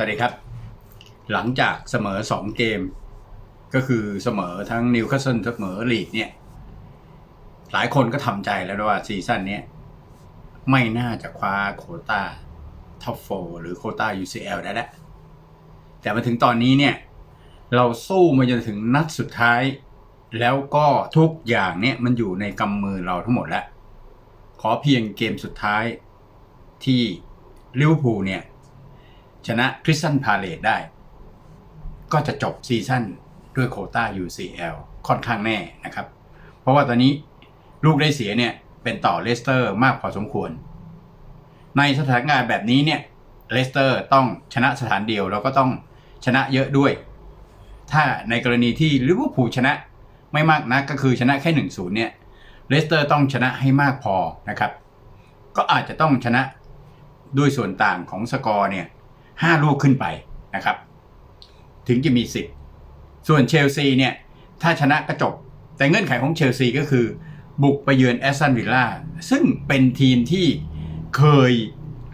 สวัสดีครับ หลังจากเสมอสองเกม ก็คือเสมอทั้งนิวคาสเซิลเสมอลีดเนี่ย หลายคนก็ทำใจแล้วว่าซีซั่นนี้ไม่น่าจะคว้าโคต้าท็อปโฟหรือโคต้า UCL ได้แล้วแต่มาถึงตอนนี้เนี่ย เราสู้มาจนถึงนัดสุดท้าย แล้วก็ทุกอย่างเนี่ยมันอยู่ในกำมือเราทั้งหมดแล้ว ขอเพียงเกมสุดท้ายที่ลิเวอร์พูลเนี่ย ชนะคริสตันพาเลตได้ ก็จะจบซีซั่นด้วยโคต้า UCL ค่อนข้างแน่นะครับ เพราะว่าตอนนี้ลูกได้เสียเนี่ยเป็นต่อเลสเตอร์มากพอสมควร ในสถานการณ์แบบนี้เนี่ยเลสเตอร์ต้องชนะสถานเดียวแล้วก็ต้องชนะเยอะด้วย ถ้าในกรณีที่ลิเวอร์พูลชนะไม่มากนักก็คือชนะแค่1 0เนี่ยเลสเตอร์ต้องชนะให้มากพอนะครับ ก็อาจจะต้องชนะด้วยส่วนต่างของสกอร์เนี่ย ห้าลูกขึ้นไปนะครับ ถึงจะมีสิทธิ์ส่วนเชลซีเนี่ย ถ้าชนะก็จบ แต่เงื่อนไขของเชลซีก็คือ บุกไปเยือนแอสตันวิลล่าซึ่งเป็นทีมที่เคย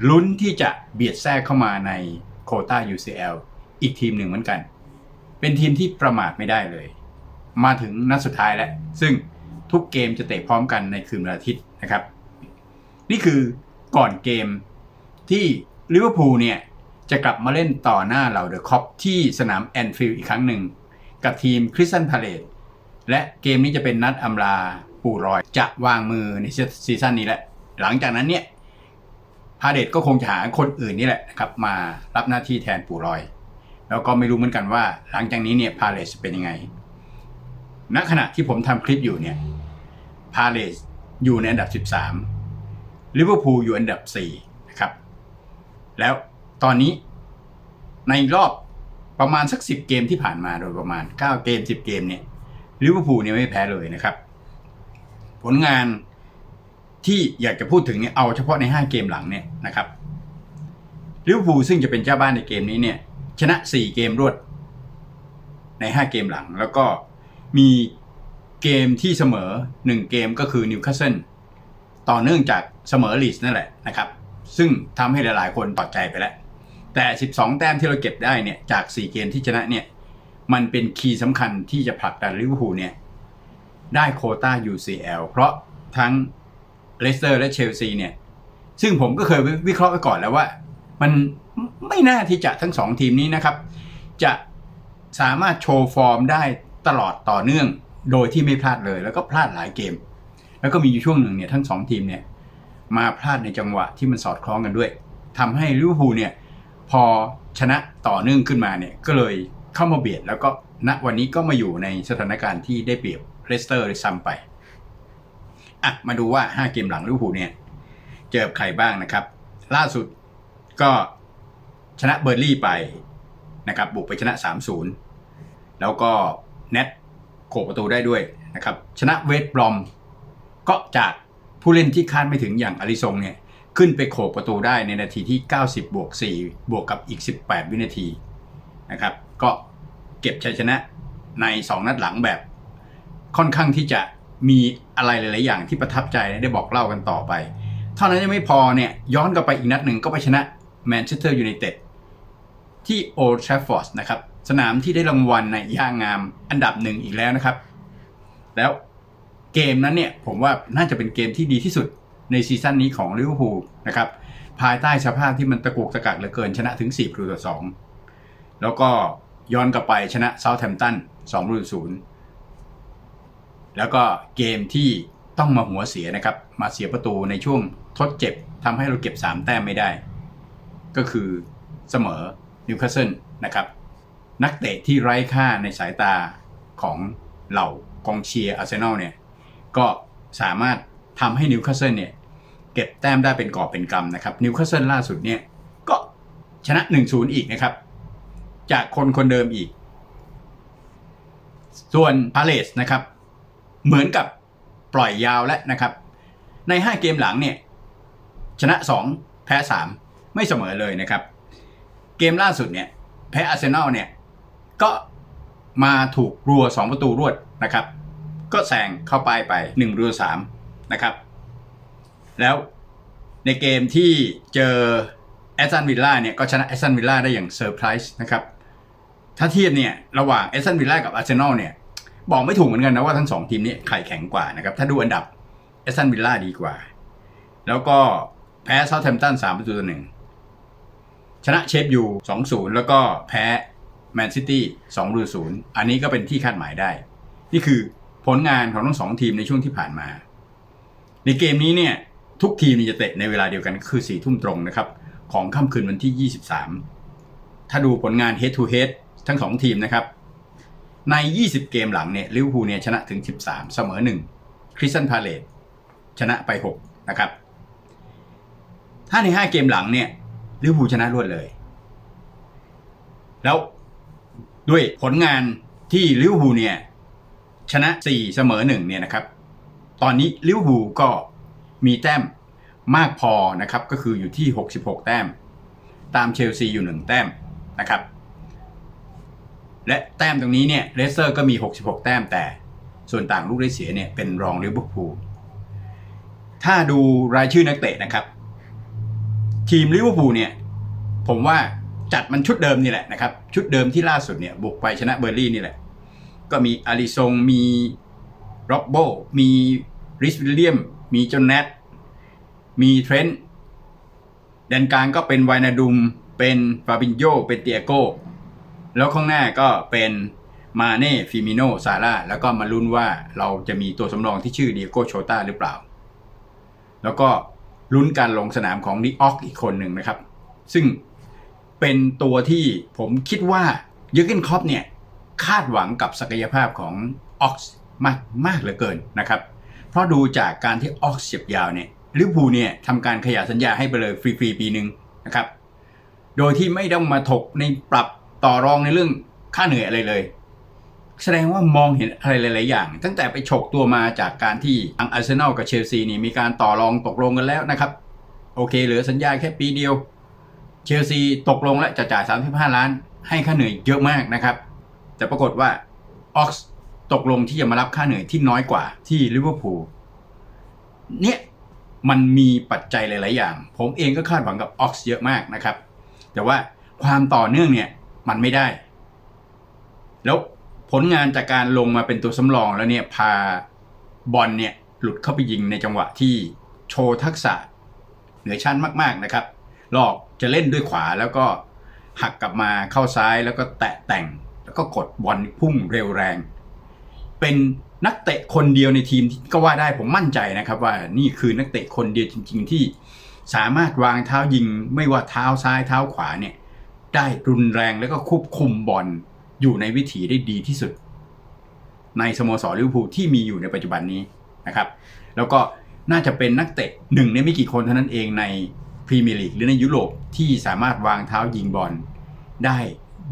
ลุ้นที่จะเบียดแทรกเข้ามาในโคต้า UCL อีกทีมหนึ่งเหมือนกัน เป็นทีมที่ประมาทไม่ได้เลย มาถึงนัดสุดท้ายแล้ว ซึ่งทุกเกมจะเตะพร้อมกันในคืนวันอาทิตย์นะครับ นี่คือก่อนเกมที่ลิเวอร์พูลเนี่ย จะกลับมาเล่นต่อหน้าเหล่าเดอะคอปที่สนามแอนฟิลด์อีกครั้งหนึ่ง กับทีมคริสตันพาเลตและเกมนี้จะเป็นนัดอำลาปูรอยจะวางมือในซีซั่นนี้แหละ หลังจากนั้นเนี่ยพาเลตก็คงจะหาคนอื่นนี่แหละนะครับมารับหน้าที่แทนปูรอย แล้วก็ไม่รู้เหมือนกันว่า หลังจากนี้เนี่ยพาเลตจะเป็นยังไงณขณะที่ผมทำคลิปอยู่เนี่ยพาเลตอยู่ในอันดับ 13ลิเวอร์พูลอยู่อันดับ4นะครับแล้ว ตอนนี้ในรอบประมาณสัก10เกมที่ผ่านมาโดยประมาณ9เกม10เกมเนี่ยลิเวอร์พูลเนี่ยไม่แพ้เลยนะครับ ผลงานที่อยากจะพูดถึงเนี่ยเอาเฉพาะใน5เกมหลังเนี่ยนะครับลิเวอร์พูลซึ่งจะเป็นเจ้าบ้านในเกมนี้เนี่ยชนะ4เกมรวด ใน5เกมหลัง แล้วก็มีเกมที่เสมอ1เกมก็คือนิวคาสเซิลต่อเนื่องจากเสมอลีสนั่นแหละนะครับ ซึ่งทำให้หลายๆ คนตอดใจไปแล้ว แต่ 12 แต้มที่เราเก็บได้เนี่ยจาก 4 เกมที่ชนะเนี่ยมันเป็นคีย์สำคัญที่จะผลักดันลิเวอร์พูลเนี่ยได้โคต้า UCL เพราะทั้งเลสเตอร์และเชลซีเนี่ยซึ่งผมก็เคยวิเคราะห์ไปก่อนแล้วว่า มันไม่น่าที่จะทั้ง2ทีมนี้นะครับ จะสามารถโชว์ฟอร์มได้ตลอดต่อเนื่องโดยที่ไม่พลาดเลย แล้วก็พลาดหลายเกม แล้วก็มีอยู่ช่วงหนึ่งเนี่ยทั้ง2ทีมเนี่ยมาพลาดในจังหวะที่มันสอดคล้องกันด้วยทำให้ลิเวอร์พูลเนี่ย พอชนะต่อเนื่องขึ้นมาเนี่ยก็เลยเข้ามาเบียด แล้วก็ณวันนี้ก็มาอยู่ในสถานการณ์ที่ได้เปรียบเลสเตอร์ซ้ำไปอะมาดูว่า 5 เกมหลังลิเวอร์พูลเนี่ยเจอใครบ้างนะครับ ล่าสุดก็ชนะเบอร์ลี่ไปนะครับบุกไปชนะ 3-0 แล้วก็เน็ตโขกประตูได้ด้วยนะครับชนะเวสต์บรอม ก็จากผู้เล่นที่คาดไม่ถึงอย่างอาริซงเนี่ย ขึ้นไปโขกประตูได้ในนาทีที่ 90 บวก 4 บวกกับอีก 18 วินาทีนะครับ ก็เก็บชัยชนะใน 2 นัดหลังแบบ ค่อนข้างที่จะมีอะไรหลาย ๆ อย่างที่ประทับใจได้บอกเล่ากันต่อไป เท่านั้นยังไม่พอเนี่ยย้อนกลับไปอีกนัดหนึ่งก็ไปชนะแมนเชสเตอร์ยูไนเต็ดที่โอลด์แทรฟฟอร์ดนะครับ สนามที่ได้รางวัลในย่างงามอันดับหนึ่งอีกแล้วนะครับ แล้วเกมนั้นเนี่ยผมว่าน่าจะเป็นเกมที่ดีที่สุด ในซีซั่นนี้ของลิเวอร์พูลนะครับภายใต้สภาพที่มันตะกุกตะกักเหลือเกินชนะถึง4ประตูต่อ2แล้วก็ย้อนกลับไปชนะเซาท์แฮมป์ตัน2ประตูศูนย์แล้วก็เกมที่ต้องมาหัวเสียนะครับ มาเสียประตูในช่วงทดเจ็บทำให้เราเก็บ 3 แต้มไม่ได้ ก็คือเสมอนิวคาสเซิลนะครับนักเตะที่ไร้ค่าในสายตาของเหล่ากองเชียร์อาร์เซนอลเนี่ย ก็สามารถ ทำให้นิวคาสเซิลเนี่ยเก็บแต้มได้เป็นกอบเป็นกำนะครับนิวคาสเซิลล่าสุดเนี่ยก็ชนะ 1-0 อีกนะครับ จากคนคนเดิมอีก ส่วนพาเลสนะครับ เหมือนกับปล่อยยาวแล้วนะครับ ใน 5 เกมหลังเนี่ยชนะ 2 แพ้ 3 ไม่เสมอเลยนะครับ เกมล่าสุดเนี่ยแพ้อาร์เซนอลเนี่ยก็มาถูกรัว 2 ประตูรวดนะครับ ก็แซงเข้าไปไป1รัว3 นะครับ แล้วในเกมที่เจอแอสตันวิลล่าเนี่ยก็ชนะแอสตันวิลล่าได้อย่างเซอร์ไพรส์นะครับ ถ้าเทียบเนี่ยระหว่างแอสตันวิลล่ากับอาร์เซนอลเนี่ยบอกไม่ถูกเหมือนกันนะว่าทั้งสองทีมนี้ใครแข็งกว่านะครับ ถ้าดูอันดับแอสตันวิลล่าดีกว่า แล้วก็แพ้เซาท์แฮมป์ตันสามประตูต่อหนึ่งชนะเชฟยูสองศูนย์แล้วก็แพ้แมนซิตี้สองรูศูนย์อันนี้ก็เป็นที่คาดหมายได้ นี่คือผลงานของทั้งสองทีมในช่วงที่ผ่านมา ในเกมนี้เนี่ยทุกทีมจะเตะในเวลาเดียวกันคือสี่ทุ่มตรงนะครับ ของค่ำคืนวันที่ 23 ถ้าดูผลงาน head to head ทั้งสองทีมนะครับ ใน 20 เกมหลังเนี่ยลิเวอร์พูลเนี่ยชนะถึง 13 เสมอ1คริสตันพาเลตชนะไป 6 นะครับ ถ้าใน 5 เกมหลังเนี่ยลิเวอร์พูลชนะรวดเลย แล้วด้วยผลงานที่ลิเวอร์พูลเนี่ยชนะ 4 เสมอ1เนี่ยนะครับ ตอนนี้ลิเวอร์พูลก็มีแต้มมากพอนะครับก็คืออยู่ที่ 66 แต้ม ตามเชลซีอยู่ 1 แต้มนะครับ และแต้มตรงนี้เนี่ยเลสเตอร์ก็มี 66 แต้มแต่ส่วนต่างลูกได้เสียเนี่ยเป็นรองลิเวอร์พูลถ้าดูรายชื่อนักเตะนะครับ ทีมลิเวอร์พูลเนี่ยผมว่าจัดมันชุดเดิมนี่แหละนะครับ ชุดเดิมที่ล่าสุดเนี่ยบุกไปชนะเบอร์ลี่นี่แหละ ก็มีอาริซงมี ร็อบโบมีริสวิลเลียม มีจอนแนทมีเทรนต์แดนกลางก็เป็นไวนาดุม เป็นฟาบินโยเป็นเตียโกแล้วข้างหน้าก็เป็นมาเน่ฟิมิโนซาร่าแล้วก็มาลุ้นว่าเราจะมีตัวสำรองที่ชื่อเดียโกโชตาหรือเปล่า แล้วก็ลุ้นการลงสนามของดิออกอีกคนหนึ่งนะครับ ซึ่งเป็นตัวที่ผมคิดว่ายอร์เกนคอปเนี่ย คาดหวังกับศักยภาพของออกซ์ มากมากเหลือเกินนะครับ เพราะดูจากการที่ออกเสียบยาวเนี่ยลิเวอร์พูลเนี่ยทำการขยายสัญญาให้ไปเลยฟรีๆปีหนึ่งนะครับ โดยที่ไม่ต้องมาถกในปรับต่อรองในเรื่องค่าเหนื่อยอะไรเลย แสดงว่ามองเห็นอะไรหลาย ๆ อย่าง ตั้งแต่ไปฉกตัวมาจากการที่อังอาร์เซนอลกับเชลซีนี่มีการต่อรองตกลงกันแล้วนะครับ โอเค เหลือสัญญาแค่ปีเดียว เชลซีตกลงและจะจ่าย 35 ล้าน ให้ค่าเหนื่อยเยอะมากนะครับ แต่ปรากฏว่าออกซ์ ตกลงที่จะมารับค่าเหนื่อยที่น้อยกว่าที่ลิเวอร์พูลเนี่ยมันมีปัจจัยหลาย ๆ อย่าง ผมเองก็คาดหวังกับออกซ์เยอะมากนะครับ แต่ว่าความต่อเนื่องเนี่ยมันไม่ได้ แล้วผลงานจากการลงมาเป็นตัวสำรองแล้วเนี่ยพาบอลเนี่ยหลุดเข้าไปยิงในจังหวะที่โชว์ทักษะเหนือชั้นมาก ๆ นะครับหลอกจะเล่นด้วยขวาแล้วก็หักกลับมาเข้าซ้ายแล้วก็แตะแต่ง แล้วก็กดบอลพุ่งเร็วแรง เป็นนักเตะคนเดียวในทีมก็ว่าได้ผมมั่นใจนะครับ ว่านี่คือนักเตะคนเดียวจริง ๆ ที่สามารถวางเท้ายิง ไม่ว่าเท้าซ้ายเท้าขวาเนี่ยได้รุนแรงแล้วก็ควบคุมบอลอยู่ในวิถีได้ดีที่สุด ในสโมสรลิเวอร์พูลที่มีอยู่ในปัจจุบันนี้นะครับ แล้วก็น่าจะเป็นนักเตะหนึ่งในไม่กี่คนเท่านั้นเองในพรีเมียร์ลีกหรือในยุโรปที่สามารถวางเท้ายิงบอลได้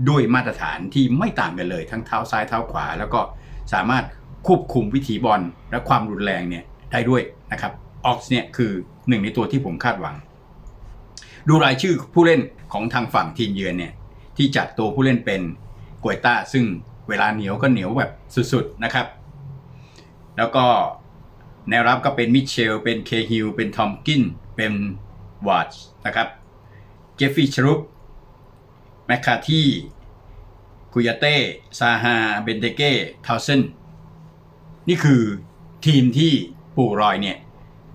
ด้วยมาตรฐานที่ไม่ต่างกันเลย ทั้งเท้าซ้ายเท้าขวา แล้วก็ สามารถควบคุมวิถีบอลและความรุนแรงเนี่ยได้ด้วยนะครับออกซ์เนี่ยคือหนึ่งในตัวที่ผมคาดหวัง ดูรายชื่อผู้เล่นของทางฝั่งทีมเยือนเนี่ยที่จัดตัวผู้เล่นเป็นกวยต้า ซึ่งเวลาเหนียวก็เหนียวแบบสุดๆนะครับ แล้วก็แนวรับก็เป็นมิเชล เป็นเคฮิล เป็นทอมกิน เป็นวาชนะครับ เจฟฟี่ชรุปแมคคาที่ คุยาเต้ ซาฮา เบนเตเก้ทาวเซนนี่คือทีมที่ปู่รอยเนี่ย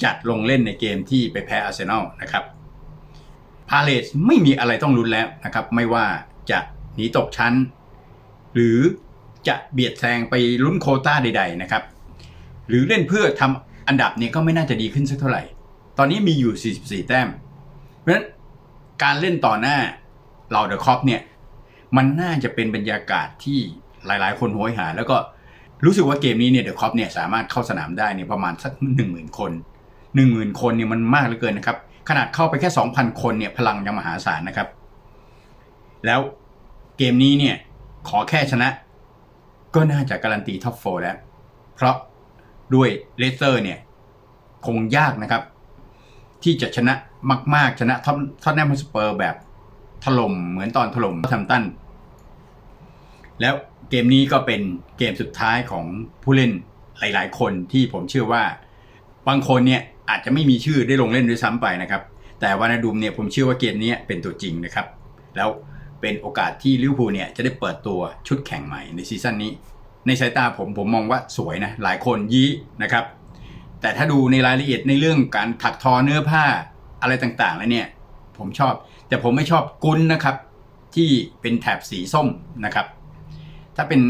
จัดลงเล่นในเกมที่ไปแพ้อาร์เซนอลนะครับ พาเลสไม่มีอะไรต้องลุ้นแล้วนะครับ ไม่ว่าจะหนีตกชั้น หรือจะเบียดแซงไปลุ้นโคต้าใด ๆ นะครับ หรือเล่นเพื่อทำอันดับเนี่ยก็ไม่น่าจะดีขึ้นสักเท่าไหร่ ตอนนี้มีอยู่ 44 แต้ม เพราะฉะนั้นการเล่นต่อหน้าเราเดอะคอปเนี่ย มันน่าจะเป็นบรรยากาศที่หลาย ๆ คนโหยหา แล้วก็รู้สึกว่าเกมนี้เนี่ยเดอะคอปเนี่ยสามารถเข้าสนามได้เนี่ยประมาณสักหนึ่งหมื่นคนหนึ่งหมื่นคนเนี่ยมันมากเหลือเกินนะครับ ขนาดเข้าไปแค่สองพันคนเนี่ยพลังยังมหาศาลนะครับ แล้วเกมนี้เนี่ยขอแค่ชนะ ก็น่าจะการันตีท็อปโฟแล้ว เพราะด้วยเลสเตอร์เนี่ยคงยากนะครับ ที่จะชนะมาก ๆ ชนะท็อปท็อตแนมสเปอร์แบบ ถล่มเหมือนตอนถล่มทัมตันแล้วเกมนี้ก็เป็นเกมสุดท้ายของผู้เล่นหลาย ๆ คนที่ผมเชื่อว่า บางคนเนี่ยอาจจะไม่มีชื่อได้ลงเล่นด้วยซ้ำไปนะครับ แต่วานาดุมเนี่ยผมเชื่อว่าเกมนี้เป็นตัวจริงนะครับ แล้วเป็นโอกาสที่ลิเวอร์พูลเนี่ยจะได้เปิดตัวชุดแข่งใหม่ในซีซั่นนี้ ในสายตาผมผมมองว่าสวยนะ หลายคนยี้นะครับ แต่ถ้าดูในรายละเอียดในเรื่องการถักทอเนื้อผ้าอะไรต่างๆ แล้วเนี่ย ผมชอบ แต่ผมไม่ชอบกุนนะครับ ที่เป็นแถบสีส้มนะครับ ถ้าเป็น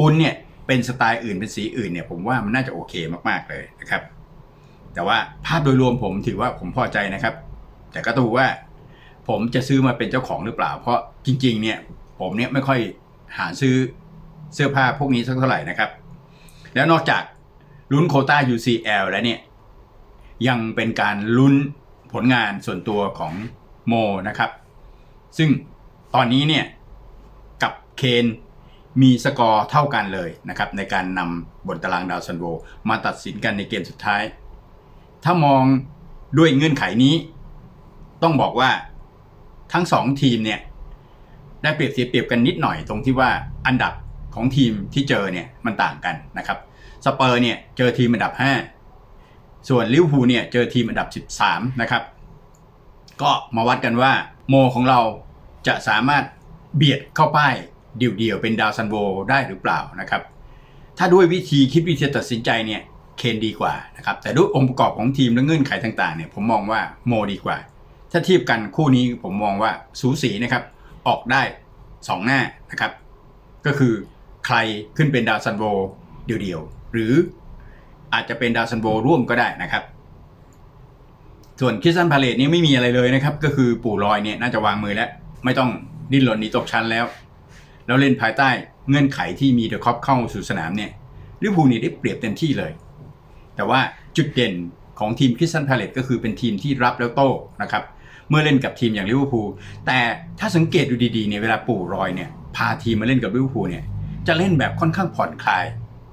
กุนเนี่ยเป็นสไตล์อื่นเป็นสีอื่นเนี่ยผมว่ามันน่าจะโอเคมากๆเลยนะครับ แต่ว่าภาพโดยรวมผมถือว่าผมพอใจนะครับ แต่ก็ต้องว่า ผมจะซื้อมาเป็นเจ้าของหรือเปล่า เพราะจริง ๆ เนี่ย ผมเนี่ยไม่ค่อยหาซื้อเสื้อผ้าพวกนี้สักเท่าไหร่นะครับ แล้วนอกจากลุ้นโคต้า UCL แล้วเนี่ย ยังเป็นการลุ้นผลงานส่วนตัวของ โมนะครับ ซึ่งตอนนี้เนี่ยกับเคนมีสกอร์เท่ากันเลยนะครับในการนำบนตารางดาวซันโวมาตัดสินกันในเกมสุดท้าย ถ้ามองด้วยเงื่อนไขนี้ ต้องบอกว่าทั้งสองทีมเนี่ยได้เปรียบเสียเปรียบกันนิดหน่อยตรงที่ว่าอันดับของทีมที่เจอเนี่ยมันต่างกันนะครับสเปอร์เนี่ยเจอทีมอันดับ 5 ส่วนลิเวอร์พูลเนี่ยเจอทีมอันดับ 13 นะครับ ก็มาวัดกันว่าโมของเราจะสามารถเบียดเข้าป้ายเดี่ยวๆเป็นดาวซันโวได้หรือเปล่านะครับ ถ้าด้วยวิธีคิดวิธีตัดสินใจเนี่ยเคนดีกว่านะครับแต่ด้วยองค์ประกอบของทีมและเงื่อนไขต่างๆเนี่ยผมมองว่าโมดีกว่า ถ้าเทียบกันคู่นี้ผมมองว่าสูสีนะครับออกได้ 2 หน้านะครับ ก็คือใครขึ้นเป็นดาวซันโวเดี่ยวๆหรืออาจจะเป็นดาวซันโวร่วมก็ได้นะครับ ส่วนคริสตันพาเลตนี่ไม่มีอะไรเลยนะครับ ก็คือปู่ลอยเนี่ยน่าจะวางมือแล้ว ไม่ต้องดิ้นรนหนีตกชั้นแล้ว แล้วเล่นภายใต้เงื่อนไขที่มีเดอะคอปเข้าสู่สนามเนี่ยลิเวอร์พูลนี่ได้เปรียบเต็มที่เลย แต่ว่าจุดเด่นของทีมคริสตันพาเลตก็คือเป็นทีมที่รับแล้วโต้นะครับเมื่อเล่นกับทีมอย่างลิเวอร์พูลแต่ถ้าสังเกตดูดีๆเนี่ยเวลาปู่รอยเนี่ยพาทีมมาเล่นกับลิเวอร์พูลเนี่ยจะเล่นแบบค่อนข้างผ่อนคลาย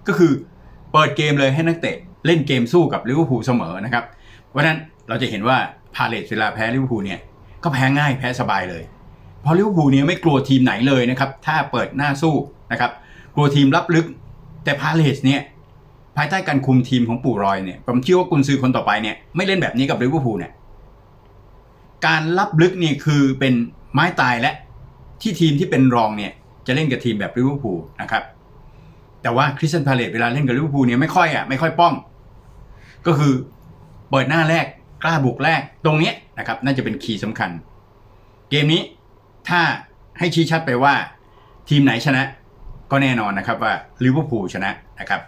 ก็คือเปิดเกมเลยให้นักเตะเล่นเกมสู้กับลิเวอร์พูลเสมอนะครับเพราะฉะนั้น เราจะเห็นว่าพาเลตเวลาแพ้ลิเวอร์พูลเนี่ยก็แพ้ง่ายแพ้สบายเลย เพราะลิเวอร์พูลเนี่ยไม่กลัวทีมไหนเลยนะครับ ถ้าเปิดหน้าสู้นะครับ กลัวทีมรับลึก แต่พาเลสเนี่ยภายใต้การคุมทีมของปู่รอยเนี่ยผมเชื่อว่ากุนซือคนต่อไปเนี่ยไม่เล่นแบบนี้กับลิเวอร์พูลเนี่ยการรับลึกนี่คือเป็นไม้ตายและที่ทีมที่เป็นรองเนี่ยจะเล่นกับทีมแบบลิเวอร์พูลนะครับแต่ว่าคริสตันพาเลตเวลาเล่นกับลิเวอร์พูลเนี่ยไม่ค่อยอะไม่ค่อยป้อง ก็คือเปิดหน้าแรก ล้าบุกแรกตรงนี้นะครับน่าจะเป็นคีย์สำคัญ เกมนี้ถ้าให้ชี้ชัดไปว่า ทีมไหนชนะ ก็แน่นอนนะครับว่าลิเวอร์พูลชนะนะครับ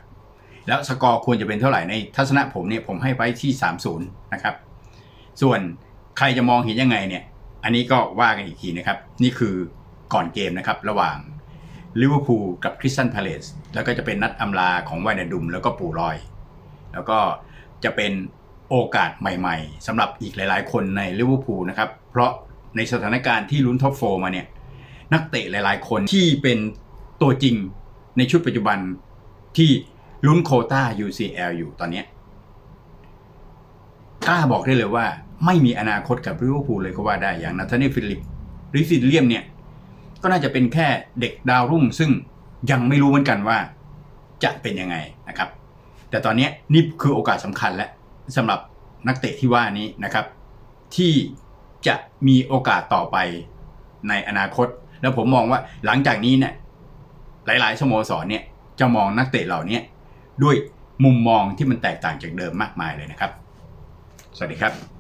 แล้วสกอร์ควรจะเป็นเท่าไหร่ในทัศนะผมเนี่ยผมให้ไว้ที่ 3-0 นะครับ ส่วนใครจะมองเห็นยังไงเนี่ย อันนี้ก็ว่ากันอีกทีนะครับ นี่คือก่อนเกมนะครับ ระหว่างลิเวอร์พูลกับคริสตันพาเลสแล้วก็จะเป็นนัดอำลาของไวนาดุม แล้วก็ปู่ลอย แล้วก็จะเป็น โอกาสใหม่ๆสำหรับอีกหลายๆ คนในลิเวอร์พูลนะครับ เพราะในสถานการณ์ที่ลุ้นท็อปโฟมาเนี่ย นักเตะหลาย ๆ คนที่เป็นตัวจริงในชุดปัจจุบันที่ลุ้นโคต้า UCL อยู่ตอนนี้กล้าบอกได้เลยว่าไม่มีอนาคตกับลิเวอร์พูลเลยก็ว่าได้อย่างนาธานีฟิลิปหรือฟิลเลียมเนี่ย ก็น่าจะเป็นแค่เด็กดาวรุ่ง ซึ่งยังไม่รู้เหมือนกันว่าจะเป็นยังไงนะครับ แต่ตอนนี้นี่คือโอกาสสำคัญและ สำหรับนักเตะที่ว่านี้นะครับ ที่จะมีโอกาสต่อไปในอนาคต แล้วผมมองว่าหลังจากนี้เนี่ยหลาย ๆ สโมสรเนี่ยจะมองนักเตะเหล่านี้ด้วยมุมมองที่มันแตกต่างจากเดิมมากมายเลยนะครับ สวัสดีครับ